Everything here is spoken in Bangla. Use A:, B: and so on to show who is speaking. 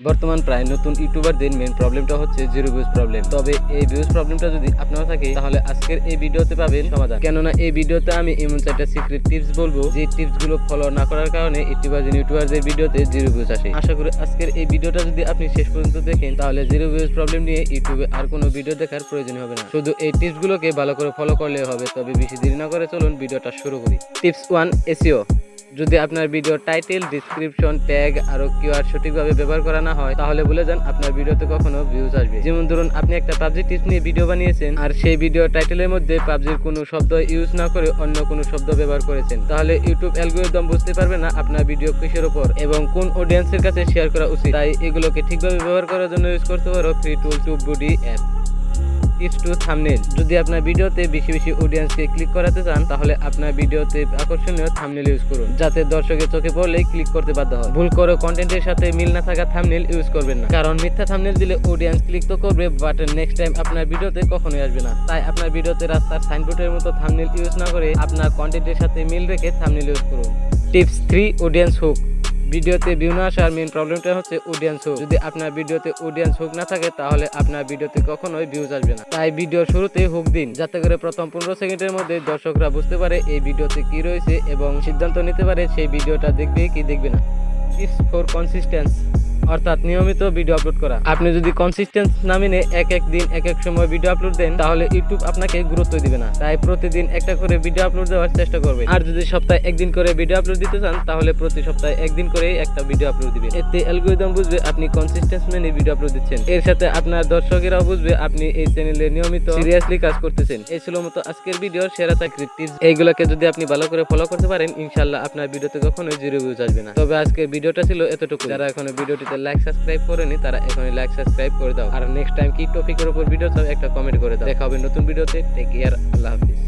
A: বর্তমান প্রায় নতুন ইউটিউবারদের মেন প্রবলেমটা হচ্ছে জিরো ভিউজ প্রবলেম তবে এই ভিউজ প্রবলেমটা যদি আপনার থাকে, তাহলে আজকের এই ভিডিওতে পাবেন সমাধান। কেননা এই ভিডিওতে আমি এমন চারটা সিক্রেট টিপস বলব, যে টিপসগুলো ফলো না করার কারণে ইউটিউবার ইউটিউবারদের ভিডিওতে জিরো ভিউজ আসে। আশা করি আজকের এই ভিডিওটা যদি আপনি শেষ পর্যন্ত দেখেন, তাহলে জিরো ভিউজ প্রবলেম নিয়ে ইউটিউবে আর কোনো ভিডিও দেখার প্রয়োজন হবে না। শুধু এই টিপস গুলোকে ভালো করে ফলো করলে হবে, তবে বেশি দেরি না করে চলুন ভিডিওটা শুরু করি। টিপস ওয়ান এসিও যদি আপনার ভিডিও টাইটেল ডিসক্রিপশন ট্যাগ আরও কিওয়ার্ড সঠিকভাবে ব্যবহার করা না হয়, তাহলে বলে যান আপনার ভিডিওতে কখনো ভিউজ আসবে। যেমন ধরুন, আপনি একটা পাবজি টিপস নিয়ে ভিডিও বানিয়েছেন, আর সেই ভিডিও টাইটেলের মধ্যে পাবজির কোনো শব্দ ইউজ না করে অন্য কোনো শব্দ ব্যবহার করেছেন, তাহলে ইউটিউব অ্যালগোরিদম বুঝতে পারবে না আপনার ভিডিও কিসের উপর এবং কোন অডিয়েন্সের কাছে শেয়ার করা উচিত। তাই এগুলোকে ঠিকভাবে ব্যবহার করার জন্য ইউজ করতে পারো free tool TubeBuddy app tips two thumbnail. যদি আপনার ভিডিওতে বেশি বেশি অডিয়েন্সকে ক্লিক করাতে চান, তাহলে আপনার ভিডিওতে আকর্ষণীয় থামনেল ইউজ করুন, যাতে দর্শকের চোখে পড়লেই ক্লিক করতে বাধ্য হয় ভুল করে কন্টেন্টের সাথে মিল না থাকা থামনেল ইউজ করবেন না, কারণ মিথ্যা থামনেল দিলে অডিয়েন্স ক্লিক তো করবে বাট নেক্সট টাইম আপনার ভিডিওতে কখনোই আসবে না। তাই আপনার ভিডিওতে রাস্তার সাইনবোর্ডের মতো থামনেল ইউজ না করে আপনার কন্টেন্টের সাথে মিল রেখে থামনেল ইউজ করুন। টিপস থ্রি অডিয়েন্স হুক ভিডিওতে ভিউ না আসার মেন প্রবলেমটা হচ্ছে অডিয়েন্স হুক যদি আপনার ভিডিওতে অডিয়েন্স হুক না থাকে, তাহলে আপনার ভিডিওতে কখনোই ভিউজ আসবে না। তাই ভিডিও শুরুতে হুক দিন, যাতে করে প্রথম পনেরো সেকেন্ডের মধ্যে দর্শকরা বুঝতে পারে এই ভিডিওতে কি রয়েছে এবং সিদ্ধান্ত নিতে পারে সেই ভিডিওটা দেখবে কি দেখবে না। টিপস ফর কনসিস্টেন্স অর্থাৎ নিয়মিত ভিডিও আপলোড করা। আপনি যদি কনসিস্টেন্স না মেনে এক এক দিন, এক এক সময় ভিডিও আপলোড দেন, তাহলে ইউটিউব আপনাকে গুরুত্ব দিবে না। তাই প্রতিদিন একটা করে ভিডিও আপলোড দেওয়ার চেষ্টা করবেন। আর যদি সপ্তাহে একদিন করে ভিডিও আপলোড দিতে চান, তাহলে প্রতি সপ্তাহে একদিন করে একটা ভিডিও আপলোড দিবেন। এতে অ্যালগোরিদম বুঝবে আপনি কনসিস্টেন্স মেনে ভিডিও আপলোড দিচ্ছেন। এর সাথে আপনার দর্শকেরাও বুঝবে আপনি এই চ্যানেলে নিয়মিত সিরিয়াসলি কাজ করতেছেন। এই ছিল মতো আজকের ভিডিওর সেরা চাকরি টিপস এইগুলোকে যদি আপনি ভালো করে ফলো করতে পারেন ইনশাল্লাহ আপনার ভিডিওতে কখনোই জিরো ভিউজ আসবে না। তবে আজকের ভিডিওটা ছিল এতটুকু যারা এখনও ভিডিওটিতে লাইক সাবস্ক্রাইব করেনি, তারা এখনই লাইক সাবস্ক্রাইব করে দাও। আর নেক্সট টাইম কি টপিকের উপর ভিডিও চাও, একটা কমেন্ট করে দাও। দেখা হবে নতুন ভিডিওতে টেক কেয়ার আল্লাহ হাফিজ।